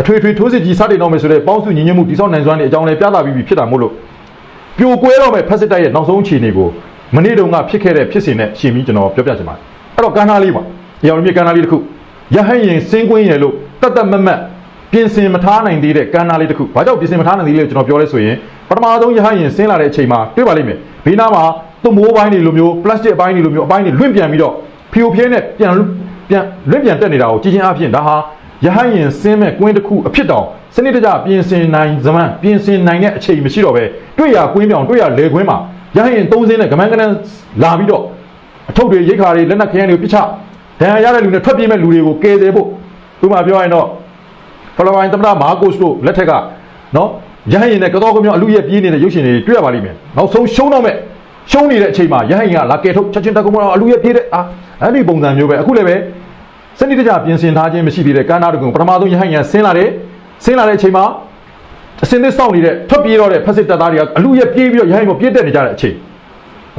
အထွေထွေထိုးစစ်ကြီးစတင်တော့မယ်ဆိုတဲ့ပေါင်းစုညီညွတ်မှုတိစောက်နိုင်စွမ်းတဲ့အကြောင်းလေးပြသပြီးပြီဖြစ်တာမို့လို့ပြိုကွဲတော့မယ်ဖက်စစ်တပ်ရဲ့နောက်ဆုံးအခြေအနေကိုမနေ့တုန်းကဖြစ်ခဲ့တဲ့ဖြစ်စဉ်နဲ့ရှင်းပြီးကျွန်တော်ပြောပြချင်ပါတယ်အဲ့တော့ကဏ္ဍလေးပါအရောင်မြေကဏ္ဍလေးတစ်ခုရဟန်းရင်စင်းကွင်းရလို့တတ်တတ်မတ်မတ်ပြင်ဆင်မထားနိုင်သေးတဲ့ကဏ္ဍလေးတစ်ခုဘာကြောင့်ပြင်ဆင်မထားနိုင်သေးလဲကျွန်တော်ပြောလဲဆိုရင်ပထမဆုံးရဟန်းရင်ဆင်းလာတဲ့အချိန်မှာတွေ့ပါလိမ့်မယ်ဘေးနားမှာသွမိုးပိုင်းတွေလိုမျိုးပလတ်စတစ်ပိုင်းတွေလိုမျိုးအပိုင်းတွေလွင့်ပြန်ပြီးတော့ဖီယိုဖျဲနဲ့ပြန်ပြန်လွင့်ပြန်တက်နေတာကိုကြည်ချင်းအဖြစ်ဒါဟာ ရဟန်းရင်ဆင်းမဲ့ကွင်းတစ်ခုအဖြစ်တောင်စနစ်တကျပြင်ဆင်နိုင်စမန်ပြင်ဆင်နိုင်တဲ့အချိန်မရှိတော့ပဲတွေ့ရကွင်းပြောင်တွေ့ရလေကွင်းမှာရဟန်းရင်သုံးစင်းနဲ့ကမန်းကနန်းလာပြီးတော့အထုပ်တွေရိတ်ခါတွေလက်နက်ခရမ်းတွေပြစ်ချဒဏ်ရာရတဲ့လူနဲ့ထွက်ပြေးမဲ့လူတွေကိုကယ်ဆယ်ဖို့ဥပမာပြောရရင်တော့ဖလပိုင်းသမ္မတမာကိုစ်တို့လက်ထက်ကနော်ရဟန်းရင်နဲ့ကတော့ကမြောင်အလူရဲ့ပြေးနေတဲ့ရုပ်ရှင်တွေတွေ့ရပါလိမ့်မယ်နောက်ဆုံးရှုံးတော့မဲ့ရှုံးနေတဲ့အချိန်မှာရဟန်းရင်ကလာကယ်ထုတ်ချက်ချင်းတက်ကုန်းတော့အလူရဲ့ပြေးတဲ့အာအဲ့ဒီပုံစံမျိုးပဲအခုလည်းပဲ စနစ်တကျပြင်ဆင်ထားခြင်းမရှိသေးတဲ့ကမ်းနားတကွန်ပထမဆုံးရဟန်းရန်ဆင်းလာတယ်ဆင်းလာတဲ့အချိန်မှာအစင်းသစ်စောင့်နေတဲ့ထွက်ပြေးတော့တဲ့ဖက်စစ်တပ်သားတွေကအလူရဲ့ပြေးပြီးတော့ရဟန်းကိုပြေးတက်နေကြတဲ့အချိန်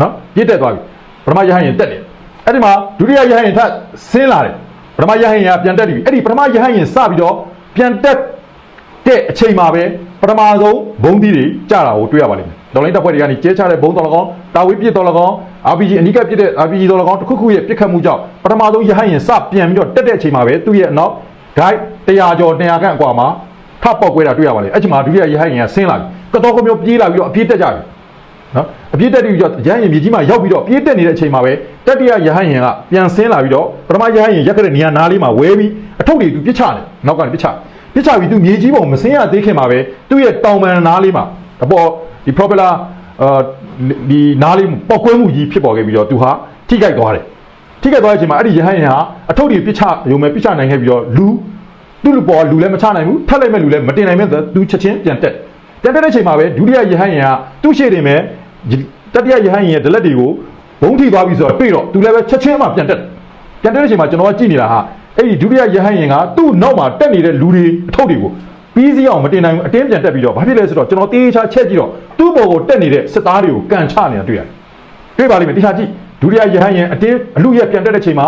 နော်ပြေးတက်သွားပြီပထမရဟန်းရင်တက်တယ်အဲ့ဒီမှာဒုတိယရဟန်းရင်ထပ်ဆင်းလာတယ်ပထမရဟန်းရင်ကပြန်တက်ပြီအဲ့ဒီပထမရဟန်းရင်စပြီးတော့ပြန်တက်တဲ့အချိန်မှာပဲပထမဆုံးဘုံသီးတွေကြတာကိုတွေ့ရပါလိမ့်မယ်။ ဒေါ်လိုင်းတပ်ဖွဲ့တွေကနေကျဲချတဲ့ဘုံတော်လကောင်တာဝေးပြစ်တော်လကောင် RPG အနိကပြစ်တဲ့ RPG တော်လကောင်တစ်ခုခုရဲ့ပြစ်ခတ်မှုကြောင့်ပထမဆုံးရဟန်းရင်စပြန်ပြီးတော့တက်တဲ့အချိန်မှာပဲသူ့ရဲ့အနောက် guide 100ကျော်200ခန့်အကွာမှာထပ်ပေါက်ကွဲတာတွေ့ရပါလိမ့်။အဲ့ချိန်မှာဒုတိယရဟန်းရင်ကဆင်းလာပြီ။ကတော်ကမျိုးပြေးလာပြီးတော့အပြေးတက်ကြပြီ။နော်အပြေးတက်ပြီးတော့ရဟန်းရင်မြေကြီးမှာရောက်ပြီးတော့ပြေးတက်နေတဲ့အချိန်မှာပဲတတိယရဟန်းရင်ကပြန်ဆင်းလာပြီးတော့ပထမရဟန်းရင်ရက်ခဲ့တဲ့နေရာနားလေးမှာဝဲပြီးအထုပ်တွေသူပြစ်ချတယ်နောက်ကနေပြစ်ချပြစ်ချပြီးသူမြေကြီးပုံမဆင်းရသေးခင်မှာပဲသူ့ရဲ့တောင်ပန်နားလေးမှာအပေါ် ဒီ propeller အာဒီနားလေးပောက်ကွဲမှုကြီးဖြစ်ပေါ်ခဲ့ပြီးတော့သူဟာထိခိုက်သွားတယ်ထိခိုက်သွားတဲ့အချိန်မှာအဲ့ဒီရဟန်းရင်ဟာအထုပ်တွေပြစ်ချရုံပဲပြစ်ချနိုင်ခဲ့ပြီးတော့လူသူ့လူပေါ်လူလည်းမချနိုင်ဘူးထက်လိုက်မဲ့လူလည်းမတင်နိုင်မဲ့သူချက်ချင်းပြန်တက်ပြန်တက်တဲ့အချိန်မှာပဲဒုတိယရဟန်းရင်ကသူ့ရှေ့တင်မဲ့တတိယရဟန်းရင်ရဲ့ဒလက်တွေကိုဘုံထိသွားပြီးဆိုတော့တွေ့တော့သူလည်းပဲချက်ချင်းမှပြန်တက်ပြန်တက်တဲ့အချိန်မှာကျွန်တော်ကကြည့်နေတာဟာအဲ့ဒီဒုတိယရဟန်းရင်ကသူ့နောက်မှာတက်နေတဲ့လူတွေအထုပ်တွေကို ပြီးစီးအောင်မတင်နိုင်ဘူးအတင်းပြန်တက်ပြီးတော့ဘာဖြစ်လဲဆိုတော့ကျွန်တော်တေးချာချက်ကြည့်တော့သူ့ဘော်ကိုတက်နေတဲ့စစ်သားတွေကိုကန်ချနေတာတွေ့ရတယ်တွေ့ပါလိမ့်မယ်တေးချာကြည့်ဒုတိယရဟန်းရင်အတင်းအလူရက်ပြန်တက်တဲ့ချိန်မှာ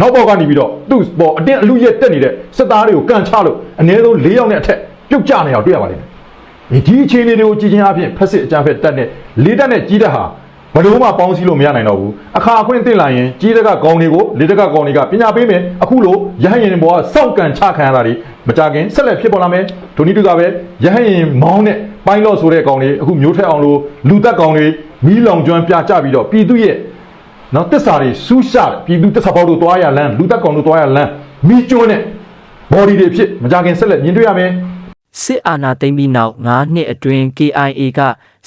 နောက်ဘောက်ကနေပြီးတော့သူ့ဘော်အတင်းအလူရက်တက်နေတဲ့စစ်သားတွေကိုကန်ချလို့အနည်းဆုံး၄ယောက်နဲ့အထက်ပြုတ်ကျနေအောင်တွေ့ရပါလိမ့်မယ်ဒီအခြေအနေတွေကိုကြည့်ချင်းအပြင်ဖက်စစ်အကြမ်းဖက်တက်တဲ့လေးတက်နဲ့ကြီးတက်ဟာ ဘယ်လို့မှပေါင်းစည်းလို့မရနိုင်တော့ဘူးအခါအခွင့်တင်လာရင်ကြီးတက်ကကောင်းတွေကိုလေးတက်ကကောင်းတွေကပညာပေးမယ်အခုလိုရဟန်းရင်ဘောကစောက်ကန်ချခံရတာတွေမကြခင်ဆက်လက်ဖြစ်ပေါ်လာမယ်ဒိုနီတူကပဲရဟန်းရင်မောင်းနဲ့ပိုင်းလော့ဆိုတဲ့ကောင်တွေအခုမျိုးထက်အောင်လို့လူသက်ကောင်တွေမီးလောင်ကျွမ်းပြကြပြီးတော့ပြည်သူရဲ့နော်တစ္ဆာတွေစူးရှပြည်သူတစ္ဆာပေါက်တို့တွားရလမ်းလူသက်ကောင်တို့တွားရလမ်းမီးကျွန်းနဲ့ body တွေဖြစ်မကြခင်ဆက်လက်မြင်တွေ့ရမယ်စစ်အာဏာသိမ်းပြီးနောက်9နှစ်အတွင်း KIA က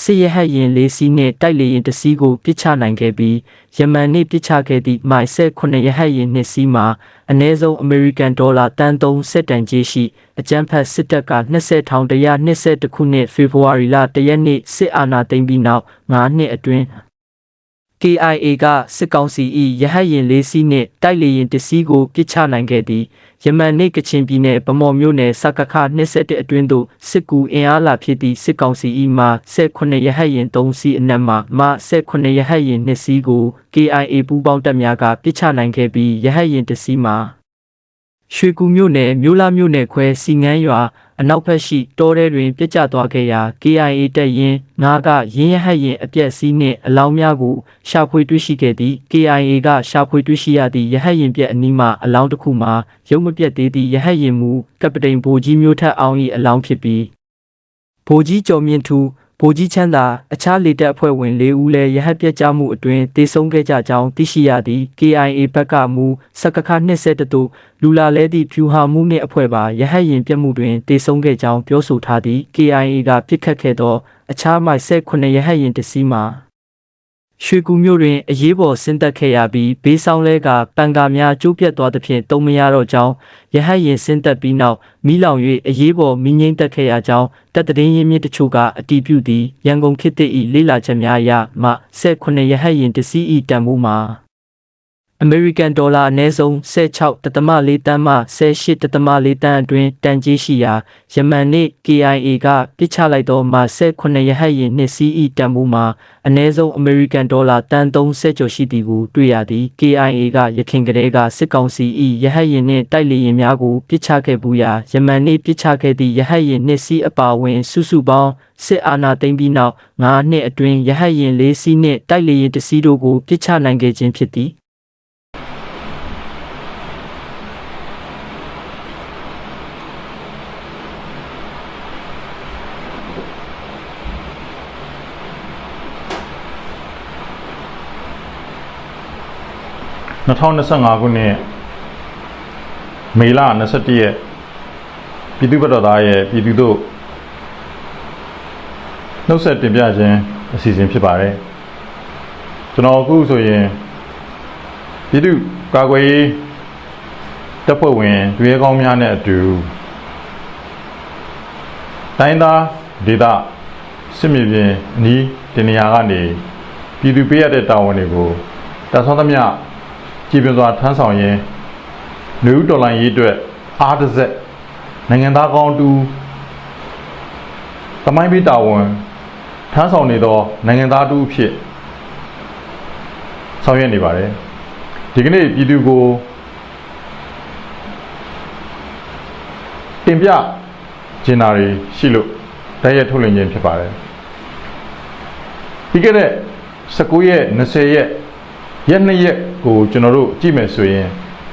စစ်ရဟတ်ရင်လေးစီးနဲ့တိုက်လေရင်တစ်စီးကိုပစ်ချနိုင်ခဲ့ပြီးယမန်နေ့ပစ်ချခဲ့သည့်မိုင်18ရဟတ်ရင်နှစ်စီးမှာအနည်းဆုံး American Dollar တန်3စက်တန်ကြီးရှိအကြမ်းဖက်စစ်တပ်က20,120ခုနှစ်ဖေဖော်ဝါရီလ1ရက်နေ့စစ်အာဏာသိမ်းပြီးနောက်9နှစ်အတွင်း KIA ကစစ်ကောင်စီ၏ရဟတ်ရင်လေးစီးနှင့်တိုက်လေရင်တစ်စီးကိုပစ်ချနိုင်ခဲ့သည်ယမန်နေ့ကချင်ပြည်နယ်ဗမော်မြို့နယ်စကခ21အတွင်းသို့စစ်ကူအင်အားလာဖြစ်သည့်စစ်ကောင်စီ၏မှ18ရဟတ်ရင်3စီးအနက်မှမှ18ရဟတ်ရင်2စီးကို KIA ပူးပေါင်းတပ်များကပစ်ချနိုင်ခဲ့ပြီးရဟတ်ရင်တစ်စီးမှာရွှေကူမြို့နယ်မြို့လာမြို့နယ်ခွဲစီငန်းရွာ အနောက်ဘက်ရှိတောထဲတွင်ပြစ်ကျသွားခဲ့ရာ KIA တပ်ရင်းငါးကရင်းရဟတ်ရင်အပြက်စီးနှင့်အလောင်းများကိုရှာဖွေတွေ့ရှိခဲ့သည် KIA ကရှာဖွေတွေ့ရှိရသည့်ရဟတ်ရင်ပြက်အနီးမှအလောင်းတစ်ခုမှာရုပ်မပြတ်သေးသည့်ရဟတ်ရင်မူကပတိန်ဗိုလ်ကြီးမျိုးထက်အောင်၏အလောင်းဖြစ်ပြီးဗိုလ်ကြီးကျော်မြင့်ထူး ဗိုလ်ကြီးချမ်းသာအခြားလေတပ်အဖွဲ့ဝင်၄ဦးလည်းရဟတ်ပြက်ကြမှုအတွင်တေဆုံးခဲ့ကြကြောင်းသိရှိရသည် KIA ဘက်ကမူစကခ20တို့လူလာလဲသည့်ဖြူဟာမှုနှင့်အဖွဲ့ပါရဟတ်ရင်ပြတ်မှုတွင်တေဆုံးခဲ့ကြောင်းပြောဆိုထားသည် KIA ကပြစ်ခတ်ခဲ့သောအခြားမိုက်18ရဟတ်ရင်တစ်စီးမှာ ရွှေကူမြို့တွင်အရေးပေါ်ဆင်းသက်ခဲ့ရပြီးဘေးဆောင်လဲကပန်ကာများကျိုးပြတ်သွားသဖြင့်တုံမရတော့ကြောင်းရဟတ်ရင်ဆင်းသက်ပြီးနောက်မိလောင်၍အရေးပေါ်မိငိမ့်သက်ခဲ့ရကြောင်းတပ်တရင်ရင်းမြစ်တချို့ကအတီးပြုသည်ရန်ကုန်ခေတ်သစ်၏လေးလာချက်များအရမှ18ရဟတ်ရင်တစ်စီး၏တန်ဖိုးမှာ အမေရိကန်ဒေါ်လာအနည်းဆုံး16.4တန်းမှ18.4တန်းအတွင်းတန်ကြေးရှိရာယမန်နေ့ KIA ကပစ်ချလိုက်သောမှ18ရဟတ်ယာဉ်နှင့် CE တန်ဖိုးမှာအနည်းဆုံးအမေရိကန်ဒေါ်လာတန်30ကျော်ရှိသည်ကိုတွေ့ရသည် KIA ကရခိုင်ကလေးကစစ်ကောင်စီ၏ရဟတ်ယာဉ်နှင့်တိုက်လေယာဉ်များကိုပစ်ချခဲ့ပူရာယမန်နေ့ပစ်ချခဲ့သည့်ရဟတ်ယာဉ်နှင့်စီးအပါအဝင် စုစုပေါင်းစစ်အာဏာသိမ်းပြီးနောက်9နှစ်အတွင်းရဟတ်ယာဉ်၄စီးနှင့်တိုက်လေယာဉ်တစ်စီးတို့ကိုပစ်ချနိုင်ခဲ့ခြင်းဖြစ်သည် 2025ခုနှစ်မေလ21ရက်ပြည်သူ့ဘက်တော်သားရဲ့ပြည်သူတို့နှုတ်ဆက်တင်ပြခြင်းအစီအစဉ်ဖြစ်ပါတယ်ကျွန်တော်အခုဆိုရင်ပြည်သူ့ကာကွယ်ရေးတပ်ဖွဲ့ဝင်တွဲကောင်းများနဲ့အတူတိုင်းသားဒေသစစ်မြေပြင်အနီးတင်နေရာကနေပြည်သူပေးရတဲ့တာဝန်တွေကိုတပ်ဆောင်သမျှ ကြည်ပြစွာထမ်းဆောင်ရင်းလူဦးတော်လိုင်းရေးအတွက်အားတစ်ဆက်နိုင်ငံသားကောင်းတူသမိုင်းပေးတာဝန်ထမ်းဆောင်နေသောနိုင်ငံသားတူအဖြစ်ဆောင်ရွက်နေပါတယ်ဒီကနေ့ပြည်သူကိုတင်ပြကျင်နာတွေရှိလို့တိုက်ရိုက်ထုတ်လွှင့်ခြင်းဖြစ်ပါတယ်ပြီးခဲ့တဲ့19ရက်20ရက် ရက်နှစ်ရက်ကိုကျွန်တော်တို့ကြည့်မယ်ဆိုရင်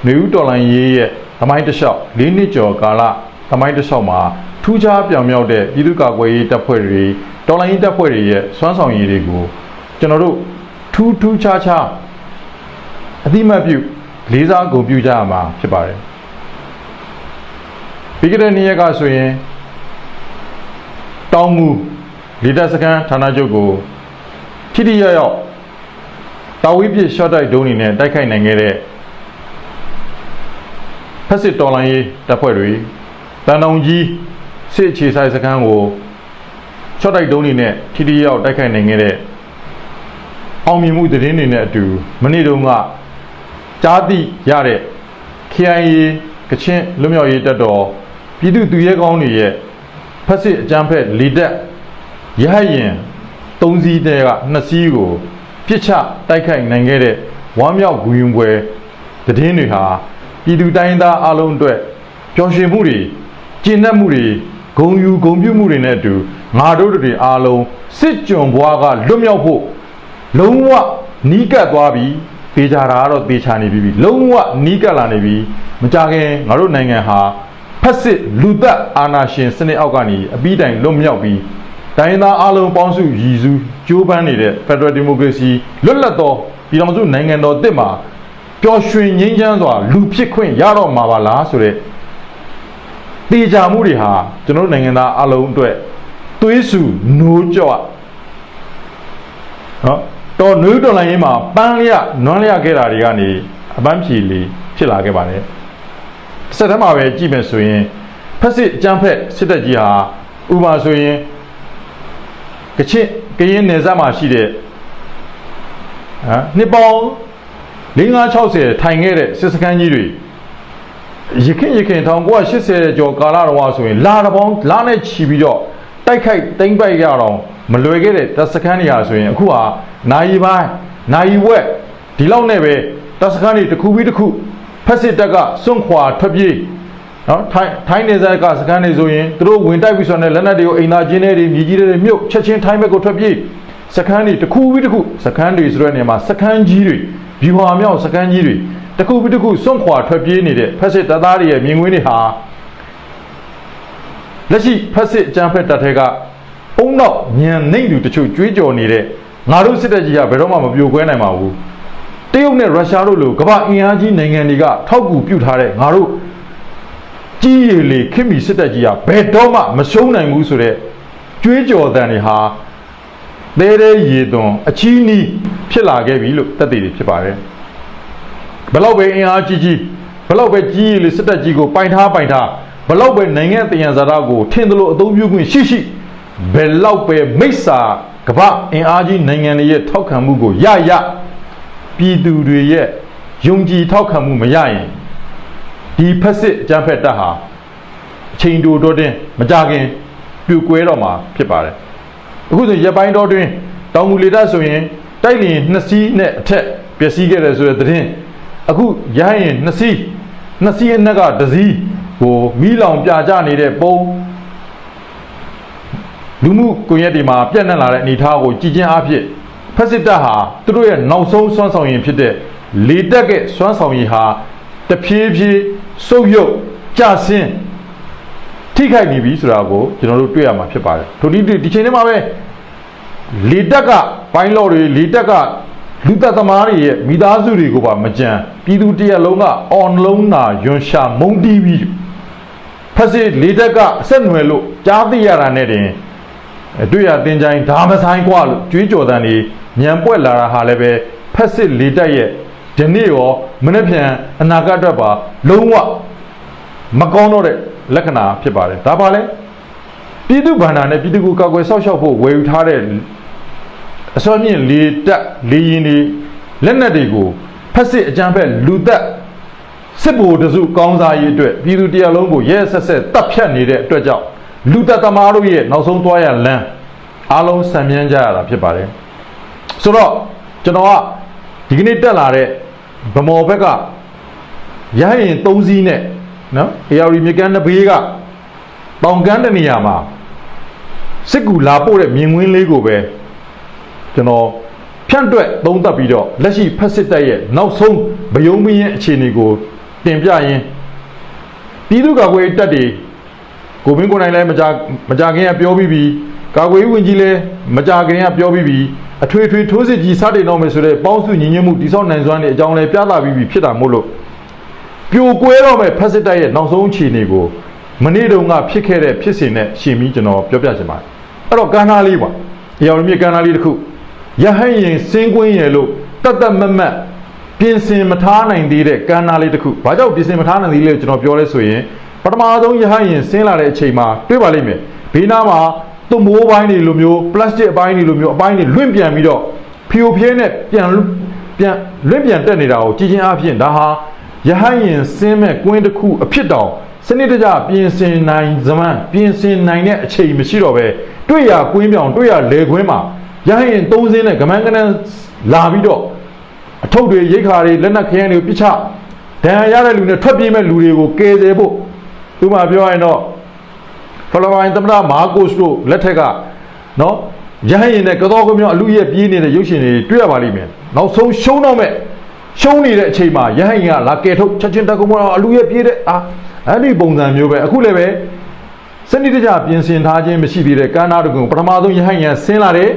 နေဦးတော်လိုင်းရေးရဲ့သမိုင်းတစ်လျှောက်၄နှစ်ကျော်ကာလသမိုင်းတစ်လျှောက်မှာထူးခြားပြောင်မြောက်တဲ့ပြည်သူ့ကာကွယ်ရေးတပ်ဖွဲ့တွေတော်လိုင်းရေးတပ်ဖွဲ့တွေရဲ့စွမ်းဆောင်ရည်တွေကိုကျွန်တော်တို့ထူးထူးခြားခြားအတိမတ်ပြုလေးစားဂုဏ်ပြုကြရမှာဖြစ်ပါတယ်ပြီးကြတဲ့နေ့ရက်ကဆိုရင်တောင်းမူလေတပ်စခန်းဌာနချုပ်ကိုထိထိရောက်ရောက် တာဝီပြစ်ရှော့တိုက်ဒုံးနေနဲ့တိုက်ခိုက်နိုင်ခဲ့တဲ့ဖက်စစ်တော်လိုင်းရေးတပ်ဖွဲ့တွေတန်တုံကြီးစစ်အခြေဆိုင်စခန်းကိုရှော့တိုက်ဒုံးနေနဲ့ထိထိရောက်တိုက်ခိုက်နိုင်ခဲ့တဲ့အောင်မြင်မှုသတင်းတွေနဲ့အတူမနေ့တုန်းကကြားသိရတဲ့ KIA ကချင်လွတ်မြောက်ရေးတပ်တော်ပြည်သူသူရဲကောင်းတွေရဲ့ဖက်စစ်အကြမ်းဖက်လေတပ်ရဟတ်ရင်၃စီးတဲက2စီးကို ပြစ်ချတိုက်ခိုက်နိုင်ခဲ့တဲ့ဝမ်းမြောက်ဂူရင်ပွဲသတင်းတွေဟာပြည်သူတိုင်းသားအလုံးအတွက်ပျော်ရွှင်မှုတွေကျင့်တတ်မှုတွေဂုံယူဂုံပြုမှုတွေနဲ့အတူငါတို့တွေအားလုံးစစ်ကြုံဘွားကလွတ်မြောက်ဖို့လုံးဝနီးကပ်သွားပြီပေချာတာကတော့ပေချာနေပြီလုံးဝနီးကပ်လာနေပြီမကြခင်ငါတို့နိုင်ငံဟာဖက်စစ်လူသက်အာဏာရှင်စနစ်အောက်ကနေအပြီးတိုင်လွတ်မြောက်ပြီး တိုင်းသားအလုံးပေါင်းစုရည်စူးကြိုးပမ်းနေတဲ့ Federal Democracy လွတ်လပ်သောပြည်ထောင်စုနိုင်ငံတော်တစ်မှာပျော်ရွှင်ငြိမ်းချမ်းစွာလူဖြစ်ခွင့်ရတော့မှာပါလားဆိုတဲ့တေချာမှုတွေဟာကျွန်တော်တို့နိုင်ငံသားအလုံးအတွက်သွေးဆူနိုးကြော့နော်တော်နွေးတော်လိုင်းရေးမှာပန်းလျနွမ်းလျခဲ့တာတွေကနေအပန်းဖြေလေးဖြစ်လာခဲ့ပါတယ်စက်တမ်းမှာပဲကြည့်မယ်ဆိုရင်ဖက်စစ်အကြမ်းဖက်စစ်တပ်ကြီးဟာဥပမာဆိုရင် ကချစ်ကရင်နယ်စပ်မှာရှိတဲ့ဟမ်နှစ်ပေါင်း5960ထိုင်ခဲ့တဲ့စစ်စခန်းကြီးတွေရခင်ရခင်1980ကျော်ကာလတော်ဆိုရင်လာတစ်ပေါင်းလာနဲ့ချီပြီးတော့တိုက်ခိုက်တိမ့်ပိုက်ရတော့မလွယ်ခဲ့တဲ့တပ်စခန်းတွေဟာဆိုရင်အခုဟာနိုင်ပိုင်းနိုင်ဝက်ဒီလောက်နဲ့ပဲတပ်စခန်းတွေတစ်ခုပြီးတစ်ခုဖက်စစ်တပ်ကစွန့်ခွာထွက်ပြေး နော်ထိုင်းထိုင်းနေစားကစကန်နေဆိုရင်သူတို့ဝင်တိုက်ပြီးဆိုတော့လက်နက်တွေကိုအိမ်သားချင်းတွေမြည်ကြီးတွေမြုပ်ချက်ချင်းထိုင်းဘက်ကိုထွက်ပြေးစကန်တွေတစ်ခုပြီးတစ်ခုစကန်တွေဆိုတဲ့နေရာမှာစကန်ကြီးတွေဗျူဟာမြောက်စကန်ကြီးတွေတစ်ခုပြီးတစ်ခုစွန့်ခွာထွက်ပြေးနေတဲ့ဖက်စစ်တပ်သားတွေရဲ့မြင်ကွင်းတွေဟာလက်ရှိဖက်စစ်အကြမ်းဖက်တပ်ထဲကအုံနောက်ညံနှိမ့်သူတချို့ကြွေးကြော်နေတဲ့ငါတို့စစ်တပ်ကြီးကဘယ်တော့မှမပြိုကွဲနိုင်ပါဘူးတရုတ်နဲ့ရုရှားတို့လိုကမ္ဘာအင်အားကြီးနိုင်ငံတွေကထောက်ကူပြုထားတဲ့ငါတို့ ကြီးရည်လေခင်မီစစ်တပ်ကြီးကဘယ်တော့မှမရှုံးနိုင်ဘူးဆိုတော့ကြွေးကြော်တန်တွေဟာတဲတဲရေသွန်အချီးနီးဖြစ်လာခဲ့ပြီလို့သက်သေတွေဖြစ်ပါတယ်ဘလောက်ပဲအင်အားကြီးကြီးဘလောက်ပဲကြီးရည်လေစစ်တပ်ကြီးကိုပိုင်ထားပိုင်ထားဘလောက်ပဲနိုင်ငံတယံဇာတာကိုထင်သလိုအသုံးပြုခွင့်ရှိရှိဘယ်လောက်ပဲမိစ္ဆာကပ္ပအင်အားကြီးနိုင်ငံတွေရဲ့ထောက်ခံမှုကိုရရပြည်သူတွေရဲ့ယုံကြည်ထောက်ခံမှုမရရင် ဒီဖက်စစ်အကြမ်းဖက်တပ်ဟာအချိန်တိုတိုတွင်မကြခင်ပြိုကွဲတော့မှာဖြစ်ပါတယ်အခုဆိုရက်ပိုင်းတော့တွင်တောင်မူလေတပ်ဆိုရင်တိုက်လျင်နှစ်စီးနဲ့အထက်ပျက်စီးခဲ့တယ်ဆိုတဲ့သတင်းအခုရဟရင်နှစ်စီးနှစ်စီးအနက်ကတစ်စီးကိုမီးလောင်ပြကြနေတဲ့ပုံလူမှုကွန်ရက်တွေမှာပြန့်နှံ့လာတဲ့အနေအထားကိုကြည်ချင်းအားဖြင့်ဖက်စစ်တပ်ဟာသူတို့ရဲ့နောက်ဆုံးစွမ်းဆောင်ရည်ဖြစ်တဲ့လေတက်ကစွမ်းဆောင်ရည်ဟာတဖြည်းဖြည်း စုပ်ယုပ်ကျဆင်းထိခိုက်နေပြီဆိုတာကိုကျွန်တော်တို့တွေ့ရမှာဖြစ်ပါတယ်ထိုဒီဒီချိန်ထဲမှာပဲလေတက်ကဘိုင်းလော့တွေလေတက်ကလူသက်သမားတွေရဲ့မိသားစုတွေကိုပါမကြံပြည်သူတရက်လုံးကအွန်လုံးနာယွန်ရှာမုံတီးပြီးဖက်စစ်လေတက်ကအဆက်နွယ်လို့ကြားသိရတာနဲ့တင်အဲတွေ့ရတင်ကြိုင်းဒါမဆိုင်กว่าလို့ကြွေးကြော်တန်နေညံပွက်လာတာဟာလည်းပဲဖက်စစ်လေတက်ရဲ့ ဒီနေ့ရောမနေ့ပြန်အနာဂတ်အတွက်ပါလုံးဝမကောင်းတော့တဲ့လက္ခဏာဖြစ်ပါတယ်ဒါပါလဲပြည်သူဗန္ဒာနဲ့ပြည်သူကိုကာကွယ်ဆောက်ရှောက်ဖို့ဝယ်ယူထားတဲ့အစောမြင့်လေတက်လေရင်တွေလက်နက်တွေကိုဖက်စစ်အကြမ်းဖက်လူသက်စစ်ဗိုလ်တစုကောင်းစားရေးအတွက်ပြည်သူတရားလုံးကိုရဲဆက်ဆက်တပ်ဖြတ်နေတဲ့အတွက်ကြောင့်လူသက်သမားတို့ရဲ့နောက်ဆုံးသွားရလမ်းအားလုံးဆံမြန်းကြရတာဖြစ်ပါတယ်ဆိုတော့ကျွန်တော်ကဒီကနေ့တက်လာတဲ့ ဗမော်ဘက်ကရဟရင်၃စီးနဲ့နော် AR မြေကမ်းတစ်ဘေးကတောင်ကမ်းတနေရာမှာစစ်ကူလာပို့တဲ့မြင်ကွင်းလေးကိုပဲကျွန်တော်ဖြန့်တွက်သုံးသပ်ပြီးတော့လက်ရှိဖက်စစ်တပ်ရဲ့နောက်ဆုံးဗယုံမင်းရဲ့အခြေအနေကိုတင်ပြရင်းပြည်သူ့ကာကွယ်ရေးတပ်တွေကိုမင်းကိုယ်နိုင်လည်းမကြမကြခင်ကပြောပြီးပြီ ကာကွယ်ရေးဝန်ကြီးလည်းမကြခင်ကပြောပြီးပြီအထွေထွေထိုးစစ်ကြီးစတင်တော့မယ်ဆိုတဲ့ပေါင်းစုညီညွတ်မှုတိစောက်နိုင်စွမ်းတဲ့အကြောင်းလည်းပြသပြီးပြီဖြစ်တာမို့လို့ပြိုကွဲတော့မယ်ဖက်စစ်တပ်ရဲ့နောက်ဆုံးအခြေအနေကိုမနေ့တုန်းကဖြစ်ခဲ့တဲ့ဖြစ်စဉ်နဲ့ရှင်ပြီးကျွန်တော်ပြောပြချင်ပါတယ်အဲ့တော့ကန်းနာလေးပါအရောင်မြေကန်းနာလေးတစ်ခုရဟန်းရင်စင်းကွင်းရလို့တတ်တတ်မတ်မတ်ပြင်ဆင်မထားနိုင်သေးတဲ့ကမ်းနားလေးတစ်ခုဘာကြောင့်ပြင်ဆင်မထားနိုင်သေးလဲကျွန်တော်ပြောလဲဆိုရင်ပထမဆုံးရဟန်းရင်ဆင်းလာတဲ့အချိန်မှာတွေ့ပါလိမ့်မယ်ဘေးနားမှာ သူ့မိုးပိုင်းတွေလိုမျိုးပလတ်စတစ်အပိုင်းတွေလိုမျိုးအပိုင်းတွေလွင့်ပြန်ပြီးတော့ဖြိုဖျဲနဲ့ပြန်ပြန်လွင့်ပြန်တက်နေတာကိုကြည်ချင်းအဖြစ်ဒါဟာရဟန်းရင်ဆင်းမဲ့ကွင်းတစ်ခုအဖြစ်တောင်စနစ်တကျပြင်ဆင်နိုင်စမန်ပြင်ဆင်နိုင်တဲ့အချိန်မရှိတော့ပဲတွေ့ရကွင်းပြောင်တွေ့ရလေကွင်းမှာရဟရင်သုံးစင်းနဲ့ကမန်းကနန်းလာပြီးတော့အထုပ်တွေရိတ်ခါတွေလက်နက်ခဲယမ်းတွေကိုပြစ်ချဒဏ်ရာရတဲ့လူနဲ့ထွက်ပြေးမဲ့လူတွေကိုကယ်ဆယ်ဖို့သူမှပြောရင်တော့ ဖလပိုင်းသမ္မတမာကိုစ်တို့လက်ထက်ကနော်ရဟရင်နဲ့ကတော့ကမြောင်အလူရဲ့ပြေးနေတဲ့ရုပ်ရှင်တွေတွေ့ရပါလိမ့်မယ်နောက်ဆုံးရှုံးတော့မဲ့ရှုံးနေတဲ့အချိန်မှာရဟရင်ကလာကယ်ထုတ်ချက်ချင်းတက်ကုံမောအလူရဲ့ပြေးတဲ့အာအဲ့ဒီပုံစံမျိုးပဲအခုလည်းပဲစနစ်တကျပြင်ဆင်ထားခြင်းမရှိသေးတဲ့ကမ်းနားတကွန်ပထမဆုံးရဟန်းရန်ဆင်းလာတဲ့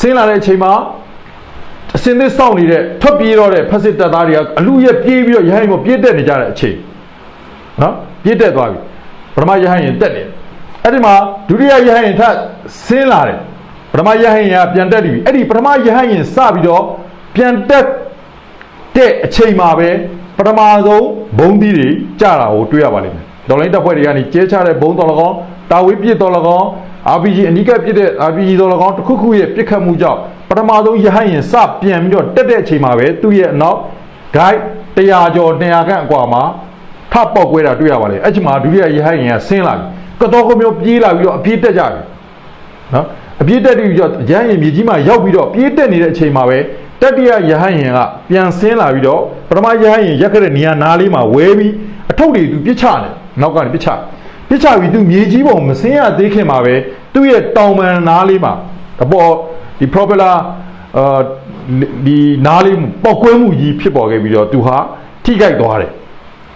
ဆင်းလာတဲ့အချိန်မှာအစင်းသစ်စောင့်နေတဲ့ထွက်ပြေးတော့တဲ့ဖက်စစ်တပ်သားတွေကအလူရက်ပြေးပြီးတော့ရဟန်းကိုပြေးတက်နေကြတဲ့အချိန်နော်ပြေးတက်သွားပြီပထမရဟန်းရင်တက်တယ် အဲ့ဒီမှာဒုတိယရဟန်းရင်ထပ်ဆင်းလာတယ်ပထမရဟန်းရင်ကပြန်တက်ပြီအဲ့ဒီပထမရဟန်းရင်စပြီးတော့ပြန်တက်တဲ့အချိန်မှာပဲပထမဆုံးဘုံသီးတွေကြတာကိုတွေ့ရပါလိမ့်မယ်ဒေါ်လိုင်းတပ်ဖွဲ့တွေကနေကျဲချတဲ့ဘုံတော်လကောင်းတာဝေးပြစ်တော်လကောင်း RPG အနိကပြစ်တဲ့ RPG တော်လကောင်းတစ်ခုခုရဲ့ပြစ်ခတ်မှုကြောင့်ပထမဆုံးရဟန်းရင်စပြန်ပြီးတော့တက်တဲ့အချိန်မှာပဲသူ့ရဲ့အနောက် guide 100ကျော်200ခန့်အကွာမှာထပ်ပေါက်ကွဲတာတွေ့ရပါလေအဲ့ချိန်မှာဒုတိယရဟန်းရင်ကဆင်းလာပြီ ကတော့ကမျိုးပြေးလာပြီးတော့အပြေးတက်ကြပြီနော်အပြေးတက်ပြီးတော့ရဟန်းရင်မြေကြီးမှာရောက်ပြီးတော့ပြေးတက်နေတဲ့အချိန်မှာပဲတတိယရဟန်းရင်ကပြန်ဆင်းလာပြီးတော့ပထမရဟန်းရင်ရက်ခဲ့တဲ့နေရာနားလေးမှာဝဲပြီးအထုပ်တွေသူပြစ်ချတယ်နောက်ကနေပြစ်ချပြစ်ချပြီးသူမြေကြီးပုံမဆင်းရသေးခင်မှာပဲသူ့ရဲ့တောင်ပန်နားလေးမှာအပေါ်ဒီ propeller အာဒီနားလေးပေါက်ကွဲမှုကြီးဖြစ်ပေါ်ခဲ့ပြီးတော့သူဟာထိခိုက်သွားတယ်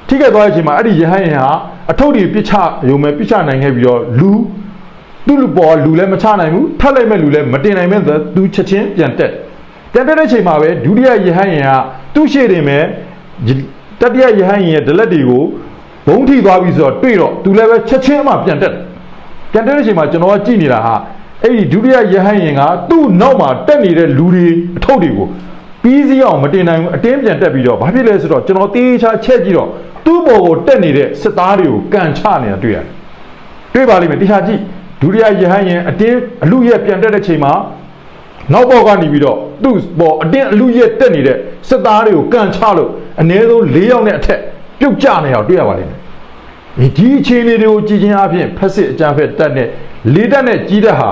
ထိခိုက်သွားတဲ့အချိန်မှာအဲ့ဒီရဟန်းရင်ဟာအထုပ်တွေပြစ်ချရုံပဲပြစ်ချနိုင်ခဲ့ပြီးတော့လူသူ့လူပေါ်လူလည်းမချနိုင်ဘူးထပ်လိုက်မဲ့လူလည်းမတင်နိုင်မဲ့သူချက်ချင်းပြန်တက်ပြန်တက်တဲ့အချိန်မှာပဲဒုတိယရဟန်းရင်ကသူ့ရှေ့တင်မဲ့တတိယရဟန်းရင်ရဲ့ဒလက်တွေကိုဘုံထိသွားပြီဆိုတော့တွေ့တော့သူလည်းပဲချက်ချင်းအမှပြန်တက်တယ်ပြန်တက်တဲ့အချိန်မှာကျွန်တော်ကကြည့်နေတာဟာအဲ့ဒီဒုတိယရဟန်းရင်ကသူ့နောက်မှာတက်နေတဲ့လူတွေအထုပ်တွေကိုပြီးစီးအောင်မတင်နိုင်ဘူးအတင်းပြန်တက်ပြီးတော့ဘာဖြစ်လဲဆိုတော့ကျွန်တော်တေးချာချက်ကြည့်တော့သူ့ဘော်ကိုတက်နေတဲ့စစ်သားတွေကိုကန်ချနေတာတွေ့ရတယ်တွေ့ပါလိမ့်မယ်တေးချာကြည့်ဒုတိယရဟန်းရင်အတင်းအလူရဲ့ပြန်တက်တဲ့ချိန်မှာနောက်ပေါက်ကနေပြီးတော့သူ့ပေါ်အတင်းအလူရက်တက်နေတဲ့စစ်သားတွေကိုကန်ချလို့အ ਨੇ ဆုံး၄ယောက်နဲ့အထက်ပြုတ်ကျနေအောင်တွေ့ရပါလိမ့်မယ်ဒီအခြေအနေတွေကိုကြည်ချင်းအဖြစ်ဖက်စစ်အကြမ်းဖက်တက်နဲ့လေးတက်နဲ့ကြီးတက်ဟာ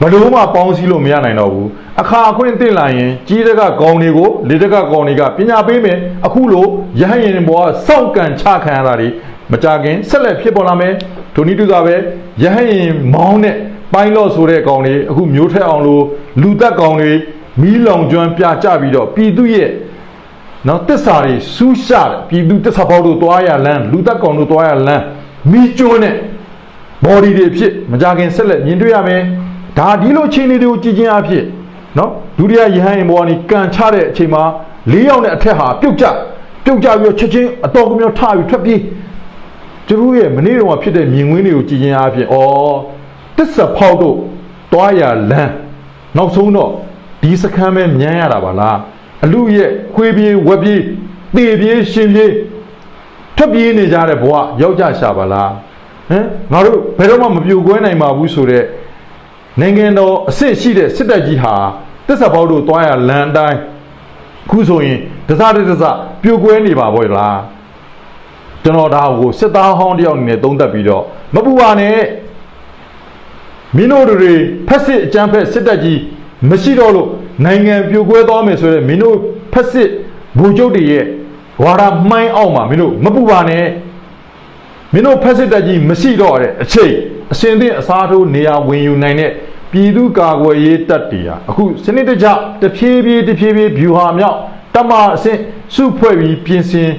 ဘလို့မှပေါင်းစည်းလို့မရနိုင်တော့ဘူးအခါအခွင့်တင်လာရင်ကြီးတက်ကကောင်းတွေကိုလေးတက်ကကောင်းတွေကပညာပေးမယ်အခုလိုရဟန်းရင်ဘောကစောင့်ကန်ချခံရတာတွေမကြခင်ဆက်လက်ဖြစ်ပေါ်လာမယ်ဒိုနီတူကပဲရဟန်းရင်မောင်းနဲ့ပိုင်းလော့ဆိုတဲ့ကောင်တွေအခုမျိုးထက်အောင်လို့လူသက်ကောင်တွေမီးလောင်ကျွမ်းပြကြပြီးတော့ပြည်သူရဲ့နော်တစ္ဆာတွေစူးရှတယ်ပြည်သူတစ္ဆာပေါက်တို့တွားရလန်းလူသက်ကောင်တို့တွားရလန်းမီးကျွန်းနဲ့ body တွေဖြစ်မကြခင်ဆက်လက်မြင်တွေ့ရမယ် ဒါဒီလိုအခြေအနေတွေကိုကြည်ချင်းအဖြစ်နော်ဒုတိယယဟန်ရင်ဘောကနေကန်ချတဲ့အချိန်မှာ၄ယောက်နဲ့အထက်ဟာပြုတ်ကျပြုတ်ကျပြီးတော့ချက်ချင်းအတော်ကမျိုးထပြီးထွက်ပြေးသူတို့ရဲ့မနေ့တုန်းကဖြစ်တဲ့မြင်ကွင်းတွေကိုကြည်ချင်းအဖြစ်ဩတစ္ဆာဖောက်တို့တွားရလန်းနောက်ဆုံးတော့ဒီစခန်းပဲမြန်းရတာပါလားအလူရဲ့ခွေးပြေးဝက်ပြေးတေပြေးရှင်ပြေးထွက်ပြေးနေကြတဲ့ဘဝရောက်ကြရှာပါလားဟမ်ငါတို့ဘယ်တော့မှမပြိုကွဲနိုင်ပါဘူးဆိုတော့ နိုင်ငံတော်အစ်စ်ရှိတဲ့စစ်တပ်ကြီးဟာတစ္ဆပေါက်တို့တွားရလန်တိုင်းအခုဆိုရင်တစတတစပြိုကွဲနေပါဘောလားကျွန်တော်ဒါကိုစစ်သားဟောင်းတယောက်အနေနဲ့သုံးသပ်ပြီးတော့မပူပါနဲ့မင်းတို့တွေဖက်စစ်အကြမ်းဖက်စစ်တပ်ကြီးမရှိတော့လို့နိုင်ငံပြိုကွဲသွားမယ်ဆိုတော့မင်းတို့ဖက်စစ်ဘူကျုပ်တွေရဲ့ဝါဒမှိုင်းအောင်မှာမင်းတို့မပူပါနဲ့မင်းတို့ဖက်စစ်တပ်ကြီးမရှိတော့တဲ့အချိန် အစင်သင့်အစားထိုးနေရာဝင်ယူနိုင်တဲ့ပြည်သူကာကွယ်ရေးတပ်တွေဟာအခုစနစ်တကျတဖြည်းဖြည်းတဖြည်းဖြည်းဗျူဟာမြောက်တမအဆင့်စုဖွဲ့ပြီးပြင်ဆင်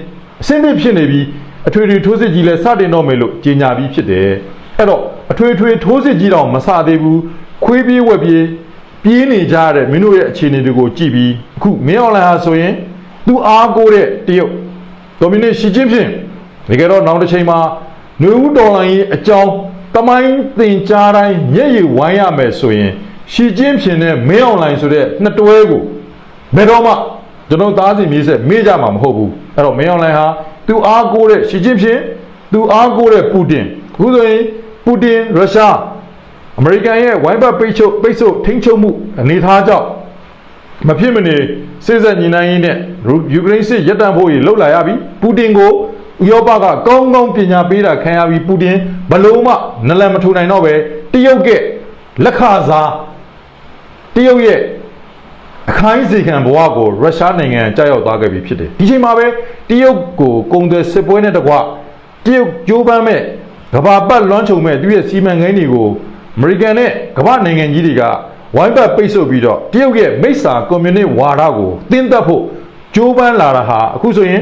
အဆင့်သင့်ဖြစ်နေပြီးအထွေထွေထိုးစစ်ကြီးလည်းစတင်တော့မယ်လို့ကြေညာပြီးဖြစ်တယ်အဲ့တော့အထွေထွေထိုးစစ်ကြီးတော့မစသေးဘူးခွေးပြေးဝက်ပြေးပြေးနေကြရတဲ့မင်းတို့ရဲ့အခြေအနေတွေကိုကြည့်ပြီးအခုမင်းအွန်လိုင်းဟာဆိုရင်သူအားကိုးတဲ့တရုတ်ကွန်မြူနစ်ရှီကျင်းဖြင့်တကယ်တော့နောက်တစ်ချိန်မှာຫນွေဦးတော်လိုင်းရဲ့အကြောင်း တမိုင်းသင်ကြားတိုင်းမျက်ရည်ဝိုင်းရမယ်ဆိုရင်ရှီကျင်းဖြင့်နဲ့မင်းအွန်လိုင်းဆိုတဲ့နှစ်တွဲကိုဘယ်တော့မှကျွန်တော်သားစီမြေးဆက်မေ့ကြမှာမဟုတ်ဘူးအဲ့တော့မင်းအွန်လိုင်းဟာသူအားကိုးတဲ့ရှီကျင်းဖြင့်သူအားကိုးတဲ့ပူတင်အခုဆိုရင်ပူတင်ရုရှားအမေရိကန်ရဲ့ဝိုင်းပတ်ပိတ်ချုပ်ပိတ်ဆို့ထိန်းချုပ်မှုအနေအထားကြောင့်မဖြစ်မနေစစ်ဆက်ညီနိုင်ရေးနဲ့ယူကရိန်းစစ်ရပ်တန့်ဖို့ရလှုပ်လာရပြီပူတင်ကို ဥရောပကကောင်းကောင်းပညာပေးတာခံရပြီးပူတင်ဘလို့မှနလန်မထူနိုင်တော့ပဲတရုတ်ကလက်ခစားတရုတ်ရဲ့အခိုင်းစီခံဘဝကိုရုရှားနိုင်ငံကြောက်ရောက်သွားခဲ့ပြီဖြစ်တယ်ဒီချိန်မှာပဲတရုတ်ကိုကုန်သွယ်စစ်ပွဲနဲ့တကွတရုတ်ကြိုးပမ်းမဲ့ကဘာပတ်လွှမ်းခြုံမဲ့သူရဲ့စီမံကိန်းတွေကိုအမေရိကန်နဲ့ကမ္ဘာနိုင်ငံကြီးတွေကဝိုင်းပတ်ပိတ်ဆို့ပြီးတော့တရုတ်ရဲ့မိစ္ဆာကွန်မြူနစ်ဝါဒကိုတင်းသက်ဖို့ကြိုးပမ်းလာတာဟာအခုဆိုရင်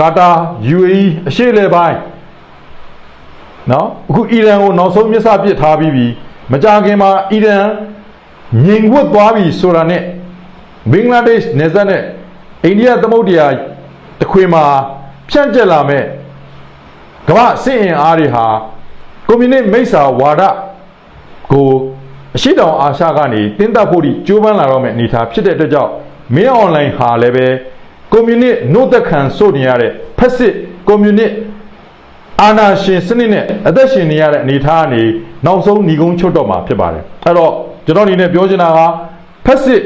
ကာတာ UAE အရှေ့လေပိုင်းနော်အခုအီရန်ကိုနောက်ဆုံးမျက်စပစ်ထားပြီးပြီမကြခင်မှာအီရန်ငြိမ်ဝတ်သွားပြီဆိုတာနဲ့ဘင်္ဂလားဒေ့ရှ်နယ်စပ်နဲ့အိန္ဒိယသမုဒ္ဒရာတစ်ခွေမှာဖြန့်ကျက်လာမဲ့ကမ္ဘာစစ်အင်အားတွေဟာကွန်မြူနစ်မိစ္ဆာဝါဒကိုအရှိတောင်အာရှကနေတင်းတက်ဖို့ဒီကြိုးပမ်းလာတော့မဲ့အနေအထားဖြစ်တဲ့အတွက်ကြောင့်မင်းအွန်လိုင်းဟာလည်းပဲ ကွန်မြူနစ်နှုတ်သက်ခံစို့နေရတဲ့ဖက်စစ်ကွန်မြူနစ်အာဏာရှင်စနစ်နဲ့အသက်ရှင်နေရတဲ့အနေအထားကနေနောက်ဆုံးညီကုန်းချွတ်တော့မှာဖြစ်ပါတယ်အဲ့တော့ကျွန်တော်အနေနဲ့ပြောချင်တာကဖက်စစ်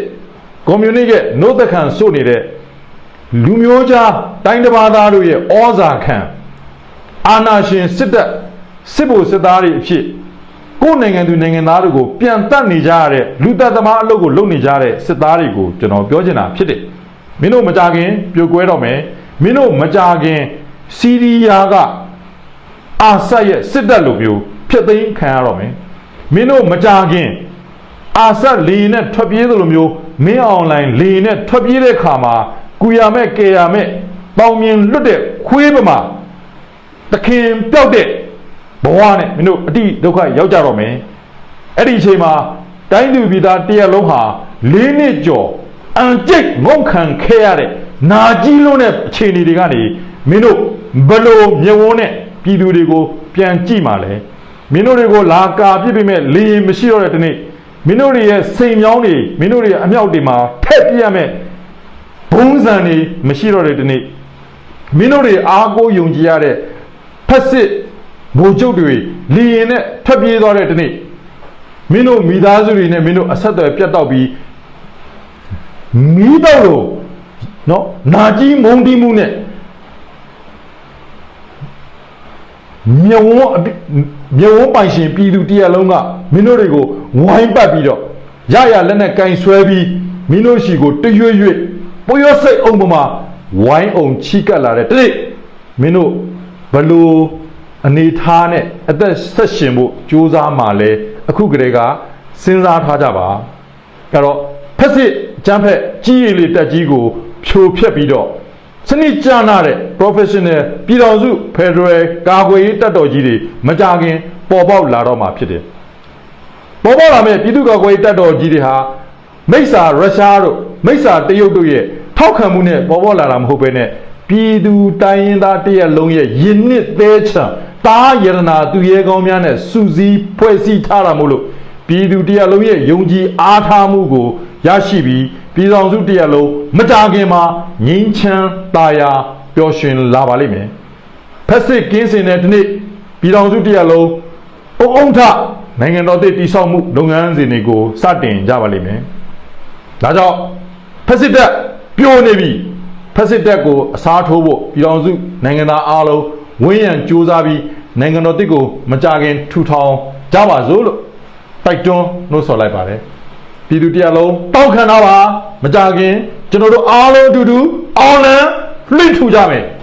ကွန်မြူနစ်ရဲ့နှုတ်သက်ခံစို့နေတဲ့လူမျိုးကြားတိုင်းတစ်ပါးသားတို့ရဲ့ဩဇာခံအာဏာရှင်စစ်တပ်စစ်ဗိုလ်စစ်သားတွေအဖြစ်ကိုယ်နိုင်ငံသူနိုင်ငံသားတွေကိုပြန်တတ်နေကြရတဲ့လူသက်သမားအလုပ်ကိုလုပ်နေကြတဲ့စစ်သားတွေကိုကျွန်တော်ပြောချင်တာဖြစ်တယ် မင်းတို့မကြခင်ပြိုကွဲတော့မယ်မင်းတို့မကြခင်စီးရီးယားကအာဆတ်ရဲ့စစ်တပ်လိုမျိုးဖြစ်သိမ်းခံရတော့မယ်မင်းတို့မကြခင်အာဆတ်လေနဲ့ထွက်ပြေးသလိုမျိုးမင်းအွန်လိုင်းလေနဲ့ထွက်ပြေးတဲ့ခါမှာကုရမဲ့ကေရမဲ့ပေါင်မြင်လွတ်တဲ့ခွေးပမာတခင်ပြောက်တဲ့ဘဝနဲ့မင်းတို့အတိဒုက္ခရောက်ကြတော့မယ်အဲ့ဒီအချိန်မှာတိုင်းသူပြည်သားတရက်လုံးဟာလေးနှစ်ကျော် အန်ကျိတ်ငုံခံခဲ့ရတဲ့နာကြီးလုံးတဲ့အခြေအနေတွေကနေမင်းတို့ဘလို့မြဝန်းနဲ့ပြည်သူတွေကိုပြန်ကြည့်မှလဲမင်းတို့တွေကိုလာကာပြစ်ပြမဲ့လေရင်မရှိတော့တဲ့တနေ့မင်းတို့တွေရဲ့စိန်မြောင်းတွေမင်းတို့တွေရဲ့အမြောက်တွေမှာထက်ပြရမဲ့ဘုံစံတွေမရှိတော့တဲ့တနေ့မင်းတို့တွေအားကိုးယုံကြည်ရတဲ့ဖက်စစ်ဘိုလ်ချုပ်တွေလီရင်နဲ့ထွက်ပြေးသွားတဲ့တနေ့မင်းတို့မိသားစုတွေနဲ့မင်းတို့အဆက်အသွယ်ပြတ်တောက်ပြီး မီးတော့လို့နော်နာကြီးမုံတီးမှုနဲ့မြဝန်းအပိမြဝန်းပိုင်ရှင်ပြည်သူတရက်လုံးကမင်းတို့တွေကိုဝိုင်းပတ်ပြီးတော့ရရလက်နဲ့ကင်ဆွဲပြီးမင်းတို့ရှိကိုတရွရွပေါ်ရစိတ်အောင်ပမာဝိုင်းအောင်ချီကပ်လာတဲ့တိမင်းတို့ဘလို့အနေထားနဲ့အသက်ဆက်ရှင်ဖို့ကြိုးစားမှလဲအခုကလေးကစဉ်းစားထားကြပါအဲ့တော့ဖက်စစ် ကျန်းဖက်ကြီးရည်လေးတက်ကြီးကိုဖြိုဖျက်ပြီးတော့စနစ်ကျနာတဲ့ professional ပြည်တော်စု Federal ကာကွယ်ရေးတပ်တော်ကြီးတွေမကြခင်ပေါ်ပေါက်လာတော့မှာဖြစ်တယ်ပေါ်ပေါက်လာမဲ့ပြည်သူ့ကာကွယ်ရေးတပ်တော်ကြီးတွေဟာမိစ္ဆာရုရှားတို့မိစ္ဆာတရုတ်တို့ရဲ့ထောက်ခံမှုနဲ့ပေါ်ပေါက်လာတာမဟုတ်ဘဲနဲ့ပြည်သူတိုင်းရင်းသားတရက်လုံးရဲ့ယဉ်နှစ်သေးချံတားယရနာသူရဲကောင်းများနဲ့စူးစီးဖွဲ့စည်းထားတာမို့လို့ ပြည်သူတရက်လုံးရဲ့ယုံကြည်အားထားမှုကိုရရှိပြီးပြည်ဆောင်စုတရက်လုံးမကြခင်မှာငြိမ်းချမ်းသာယာပျော်ရွှင်လာပါလိမ့်မယ်ဖက်စစ်ကင်းစင်တဲ့ဒီနေ့ပြည်တော်စုတရက်လုံးအုံအုံထနိုင်ငံတော်တည်တည်ဆောက်မှုလုပ်ငန်းစဉ်တွေကိုစတင်ကြပါလိမ့်မယ်။ဒါကြောင့်ဖက်စစ်တပ်ပြိုနေပြီဖက်စစ်တပ်ကိုအစားထိုးဖို့ပြည်တော်စုနိုင်ငံသားအားလုံးဝန်းရံစူးစမ်းပြီးနိုင်ငံတော်တည်ကိုမကြခင်ထူထောင်ကြပါစို့လို့ တိုက်တွန်းနှိုးဆော်လိုက်ပါတယ်။ပြည်သူတရက်လုံးတောက်ခံတော့ပါမကြခင်ကျွန်တော်တို့အားလုံးအတူတူအောင်လံလှင့်ထူကြမယ်။